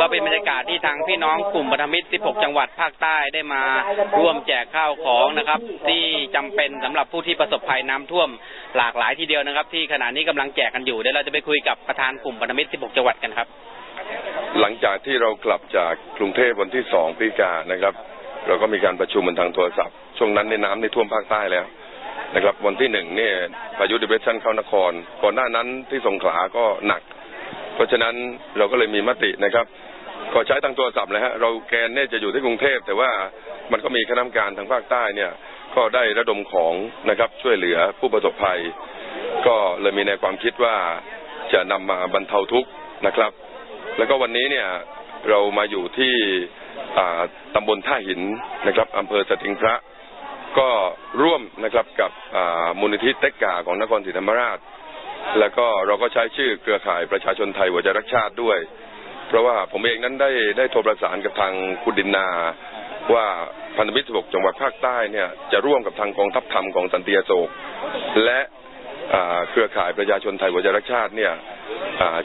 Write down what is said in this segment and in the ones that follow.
ก็เป็นบรรยากาศที่ทางพี่น้องกลุ่มพันธมิตร 16 จังหวัดภาคใต้ได้มาร่วมแจกข้าวของนะครับ ที่จำเป็นสำหรับผู้ที่ประสบภัยน้ำท่วมหลากหลายทีเดียวนะครับ ที่ขณะนี้กำลังแจกกันอยู่เดี๋ยวเราจะไปคุยกับประธานกลุ่มพันธมิตร 16 จังหวัดกันครับ หลังจากที่เรากลับจากกรุงเทพวันที่สองพิกานะครับ เราก็มีการประชุมบนทางโทรศัพท์ช่วงนั้นในน้ำในท่วมภาคใต้แล้วนะครับวันที่หนึ่งเนี่ยพายุดิเบชันเข้านคร ก่อนหน้านั้นที่สงขลาก็หนัก ราะฉะนั้นเราก็เลยมีมตินะครับก็ใช้ทางโทรศัพท์เลยฮะเราแกนเนี่ยจะอยู่ที่กรุงเทพแต่ว่ามันก็มีคณะกรรมการทางภาคใต้เนี่ย ก็ได้ระดมของนะครับ ช่วยเหลือผู้ประสบภัย ก็เลยมีในความคิดว่าจะนำมาบรรเทาทุกข์นะครับ แล้วก็วันนี้เนี่ยเรามาอยู่ที่อ่าตำบลท่าหินนะครับอำเภอสติงพระ ก็ร่วมนะครับกับมูลนิธิเต็กกาของนครศรีธรรมราช แล้วก็เราก็ใช้ชื่อเครือข่ายประชาชนไทยหัวใจรักชาติด้วย เพราะว่าผมเองนั้นได้ได้โทรประสานกับทางคุณดินนาว่าพันธมิตร16จังหวัดภาคใต้เนี่ยจะร่วมกับทางกองทัพธรรมของสันติอโศก และเครือข่ายประชาชนไทยหัวใจรักชาติเนี่ย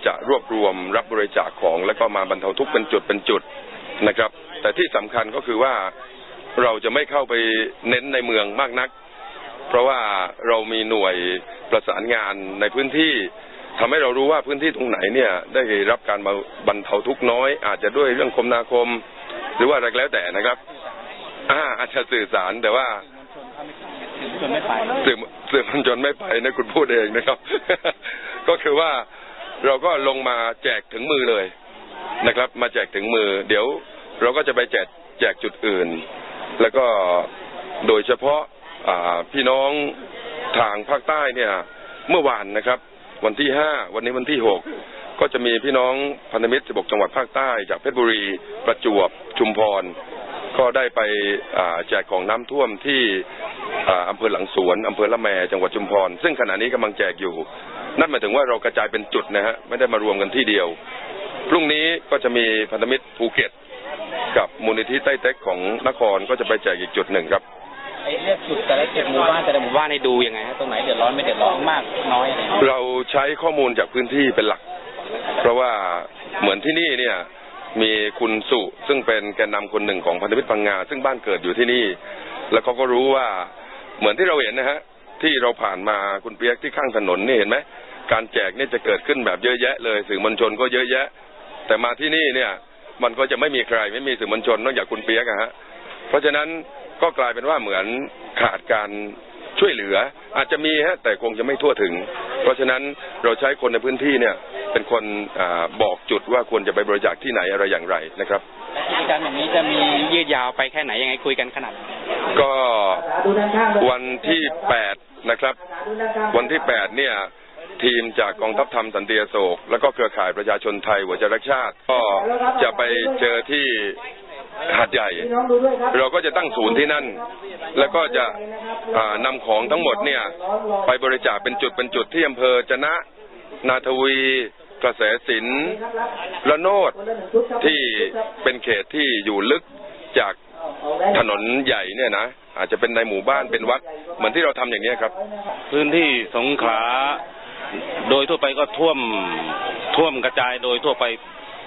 จะรวบรวมรับบริจาคของ แล้วก็มาบรรเทาทุกข์เป็นจุดเป็นจุดนะครับ แต่ที่สำคัญก็คือว่าเราจะไม่เข้าไปเน้นในเมืองมากนัก เพราะว่าเรามีหน่วยประสานงานในพื้นที่ทำให้เรารู้ว่าพื้นที่ตรงไหนเนี่ย ได้รับการบรรเทาทุกน้อย อาจจะด้วยเรื่องคมนาคม หรือว่าอะไรแล้วแต่นะครับอ่าอาจจะสื่อสารแต่ว่าสื่อสื่อมวลชนไม่ไปนะคุณพูดเองนะครับ ก็คือว่าเราก็ลงมาแจกถึงมือเลยนะครับ มาแจกถึงมือ เดี๋ยวเราก็จะไปแจกแจกจุดอื่น แล้วก็โดยเฉพาะ พี่น้องทางภาคใต้เนี่ยเมื่อวานนะครับ วันที่ห้าวันนี้วันที่หกก็จะมีพี่น้องพันธมิตร16จังหวัดภาคใต้ จากเพชรบุรีประจวบชุมพร ก็ได้ไปแจกของน้ำท่วมที่อ่าอำเภอหลังสวนอำเภอละแมจังหวัดชุมพร ซึ่งขณะนี้กำลังแจกอยู่ นั่นหมายถึงว่าเรากระจายเป็นจุดนะฮะไม่ได้มารวมกันที่เดียว พรุ่งนี้ก็จะมีพันธมิตรภูเก็ต กับมูลนิธิใต้เต็กของนครก็จะไปแจกอีกจุดหนึ่งครับ ไอ้เรียกจุดแต่ละจุดหมู่บ้านแต่ละหมู่บ้านให้ดูยังไงฮะตรงไหนเดือดร้อนไม่เดือดร้อนมากน้อยอะไรเราใช้ข้อมูลจากพื้นที่เป็นหลัก เพราะว่าเหมือนที่นี่เนี่ยมีคุณสุซึ่งเป็นแกนนำคนหนึ่งของพันธมิตรพังงา ซึ่งบ้านเกิดอยู่ที่นี่ แล้วเขาก็รู้ว่าเหมือนที่เราเห็นนะฮะที่เราผ่านมาคุณเปียกที่ข้างถนนนี่เห็นไหมการแจกเนี่ยจะเกิดขึ้นแบบเยอะแยะเลยสื่อมวลชนก็เยอะแยะ แต่มาที่นี่เนี่ย มันก็จะไม่มีใครไม่มีสื่อมวลชนนอกจากคุณเปียกอะฮะเพราะฉะนั้น ก็กลายเป็นว่าเหมือนขาดการช่วยเหลือ อาจจะมีฮะแต่คงจะไม่ทั่วถึง เพราะฉะนั้นเราใช้คนในพื้นที่เนี่ย เป็นคนอาบอกจุดว่าควรจะไปบริจาคที่ไหนอะไรอย่างไรนะครับกิจกรรมอย่างนี้จะมียืดยาวไปแค่ไหนยังไงคุยกันขนาดไหนก็วันที่แปดนะครับ วันที่แปดเนี่ยทีมจากกองทัพธรรมสันติอโศก แล้วก็เครือข่ายประชาชนไทยหัวใจรักชาติ ก็จะไปเจอที่ หาดใหญ่ เราก็จะตั้งศูนย์ที่นั่น แล้วก็จะอ่านำของทั้งหมดเนี่ย ไปบริจาคเป็นจุดเป็นจุดที่อำเภอจนะ นาทวีกระแสสินระโนดที่เป็นเขตที่อยู่ลึกจากถนนใหญ่เนี่ยนะอาจจะเป็นในหมู่บ้านเป็นวัด เหมือนที่เราทำอย่างนี้ครับ พื้นที่สงขลาโดยทั่วไปก็ท่วมท่วมกระจายโดยทั่วไป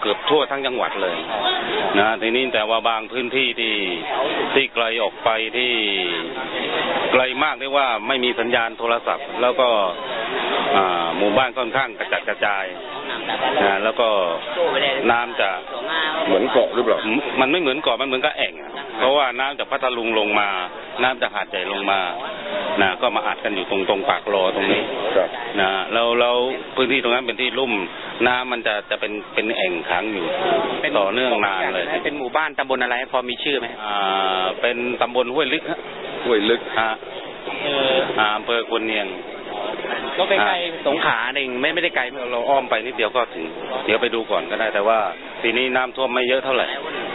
เกือบทั่วทั้งจังหวัดเลยนะทีนี้แต่ว่าบางพื้นที่ที่ที่ไกลออกไปที่ไกลมากเรียกว่าไม่มีสัญญาณโทรศัพท์ แล้วก็อ่าหมู่บ้านค่อนข้างกระจัดกระจายนะแล้วก็น้ำจะเหมือนเกาะหรือเปล่ามันไม่เหมือนเกาะมันเหมือนกับแอ่งอะเพราะว่าน้ำจากพัทลุงลงมา น้ำจากหาดใหญ่ลงมานะก็มาอัดกันอยู่ตรงตรงปากรอตรงนี้ครับนะแล้วแล้วพื้นที่ตรงนั้นเป็นที่ลุ่ม น้ำมันจะจะเป็นเป็นแอ่งขังอยู่ต่อเนื่องนานเลยเป็นหมู่บ้านตำบลอะไรพอมีชื่อไหมอ่า เป็นตำบลห้วยลึกฮะห้วยลึกฮะเอออ่าอำเภอควนเนียงก็ใกล้ๆสงขลาเองไม่ไม่ได้ไกลมากเราอ้อมไปนิดเดียวก็ถึง เดี๋ยวไปดูก่อนก็ได้แต่ว่าปีนี้น้ำท่วมไม่เยอะเท่าไหร่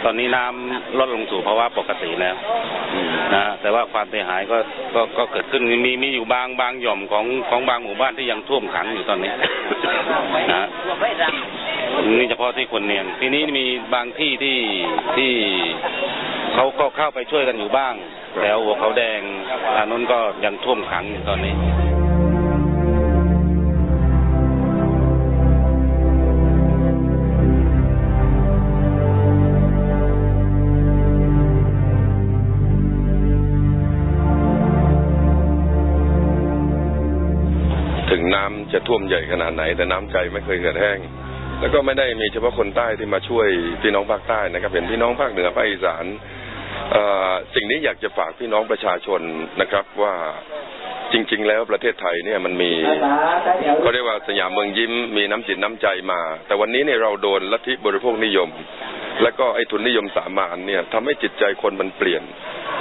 ตอนนี้น้ำลดลงสู่ภาวะปกติแล้วนะแต่ว่าความเสียหายก็ก็ก็เกิดขึ้นมีมีอยู่บางบางหย่อมของของบางหมู่บ้านที่ยังท่วมขังอยู่ตอนนี้นะนี่เฉพาะที่คนเนียงทีนี้มีบางที่ที่ที่เขาก็เข้าไปช่วยกันอยู่บ้างแถวหัวเขาแดงอันนั้นก็ยังท่วมขังอยู่ตอนนี้ ถึงน้ำจะท่วมใหญ่ขนาดไหน แต่น้ำใจไม่เคยเหือดแห้ง แล้วก็ไม่ได้มีเฉพาะคนใต้ที่มาช่วยพี่น้องภาคใต้นะครับเห็นพี่น้องภาคเหนือภาคอีสานสิ่งนี้อยากจะฝากพี่น้องประชาชนนะครับว่าจริง ๆ แล้วประเทศไทยเนี่ยมันมีเขาเรียกว่าสยามเมืองยิ้มมีน้ำจิตน้ำใจมา แต่วันนี้เนี่ยเราโดนลัทธิบริโภคนิยม และก็ไอ้ทุนนิยมสามานเนี่ยทำให้จิตใจคนมันเปลี่ยน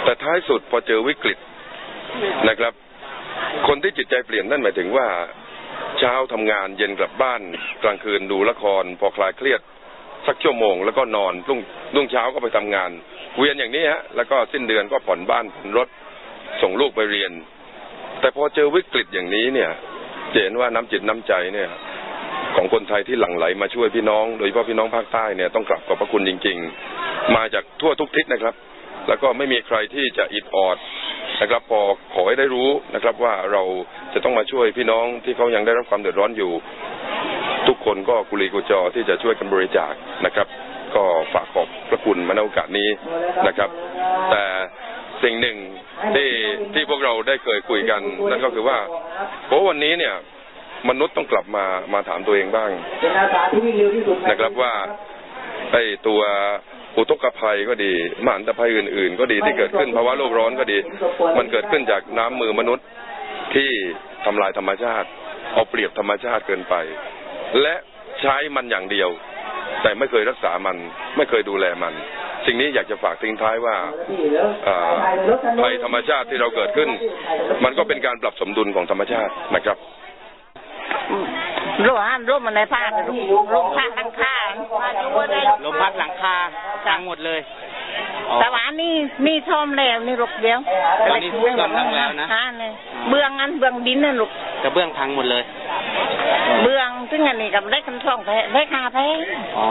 แต่ท้ายสุดพอเจอวิกฤตนะครับ คนที่จิตใจเปลี่ยนนั่นหมายถึงว่าเช้าทำงานเย็นกลับบ้าน กลางคืนดูละคร พอคลายเครียดสักชั่วโมงแล้วก็นอนรุ่งรุ่งเช้าก็ไปทำงาน เวียนอย่างนี้ฮะ แล้วก็สิ้นเดือนก็ผ่อนบ้านผ่อนรถส่งลูกไปเรียน แต่พอเจอวิกฤตอย่างนี้เนี่ยเห็นว่าน้ำจิตน้ำใจเนี่ย ของคนไทยที่หลั่งไหลมาช่วยพี่น้อง โดยเฉพาะพี่น้องภาคใต้เนี่ยต้องกลับขอบพระคุณจริง ๆ มาจากทั่วทุกทิศนะครับ แล้วก็ไม่มีใครที่จะอิดออด นะครับ พอขอให้ได้รู้นะครับว่าเราจะต้องมาช่วยพี่น้องที่เขายังได้รับความเดือดร้อนอยู่ ทุกคนก็กุลีกุจอที่จะช่วยกันบริจาคนะครับ ก็ฝากขอบพระคุณมาในโอกาสนี้นะครับ แต่สิ่งหนึ่งที่ที่พวกเราได้เคยคุยกัน นั่นก็คือว่าเพราะวันนี้เนี่ยมนุษย์ต้องกลับมามาถามตัวเองบ้างนอาสาที่วิ่งเร็วที่สุดนะครับว่าไอ้ตัว อุทกภัยก็ดีมหันตภัยอื่น ๆ ก็ดีที่เกิดขึ้นภาวะโลกร้อนก็ดี มันเกิดขึ้นจากน้ำมือมนุษย์ที่ทำลายธรรมชาติ เอาเปรียบธรรมชาติเกินไป และใช้มันอย่างเดียว แต่ไม่เคยรักษามัน ไม่เคยดูแลมัน สิ่งนี้อยากจะฝากทิ้งท้ายว่าอ่าภัยธรรมชาติที่เราเกิดขึ้น มันก็เป็นการปรับสมดุลของธรรมชาตินะครับร่มห้ามร่มมันในภาคร่มภาคตั้งค่าลมพัดหลังคา ทั้งหมดเลยอ๋อแต่ว่านี่นี่ซ่อมแล้วนี่ลูกเดียวตอนนี้ซ่อมแล้วนะฮเนี่ยเบื้องอันเบื้องดินนั่นลูกกระเบื้องพังหมดเลย เบื้องซึ่งอันนี้กับได้คันช่องแพ้ได้คาแพ้ อ๋อ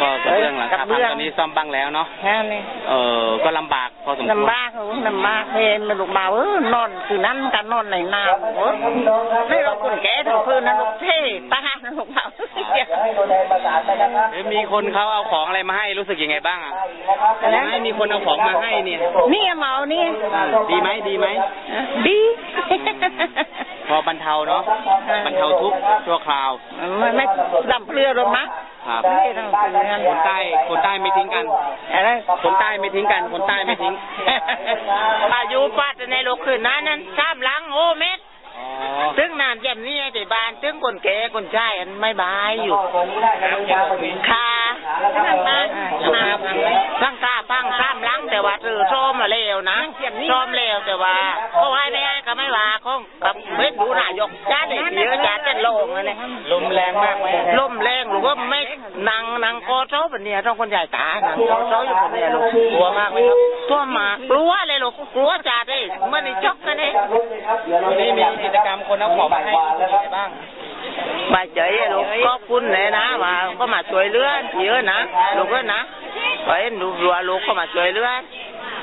ก็กระเบื้องหลังคากระพัเบื้งอง ตอนนี้ซ่อมบ้างแล้วเนาะฮะนี่เออก็ลำบากพอสมควรลำบากโอ้ลำบากเพนมาลูกเบาเออนอนคือนั้นกันนอนในน้ำโอ้ไม่เราคนแก่ถึงพื้นนะลูกเท่ตานะลูกเบาให้ตัวแทนประสานไปนะครับเอ๊ะมีคนเขาเอาของอะไรมาให้รู้สึกยังไงบ้างอะนะครับไม่มีคนเอาของมาให้เนี่ยนี่เมานี่ ดีไหมดีไหมดี พอบรรเทาเนาะบรรเทาทุกข์ชั่วคราวไม่ไม่ลำเพลือหรอกนะครับไม่ต้องเตือนคนใต้คนใต้ไม่ทิ้งกันอะไรคนใต้ไม่ทิ้งกันคนใต้ไม่ทิ้งอายุปัดในโลกคืนนั้นนั้นสามหลังโอ้เม็ดอ๋อซึ่งนานยันนี่แต่บ้านซึ่งคนแก่คนชายอันไม่บายอยู่คาพังคาพังสามหลังแต่ว่าเออซ้อมมาแล้วนะซ้อมแล้วแต่ว่าเขาให้ไม่ให้ก็ไม่ว่าเขากับเม็ดดูนายกจ้าเนี่ยเยอะจ้าเต้นโลงอะไรลมแรงมากไหมลมแรงหรือว่าไม่นางนางคอโซ่แบบเนี้ยต้องคนใหญ่ตานางคอโซ่อยู่แบบเนี้ยลูกกลัวมากไหมครับตัวหมากกลัวเลยลูกกลัวจัดเลยเมื่อนี่ช็อกกันเลยวันนี้มีกิจกรรมคนเอาของมาให้รู้สึกยังไงบ้างบาดเจ็บลูกก็คุณเลยนะว่าก็มาช่วยเหลือเยอะนะลูกก็นะไว้ดูรัวลูกก็มาช่วยเหลือ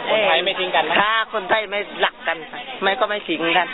คนไทยไม่ทิ้งกันนะถ้าคนไทยไม่หลักกัน ไม่ก็ไม่ทิ้งกัน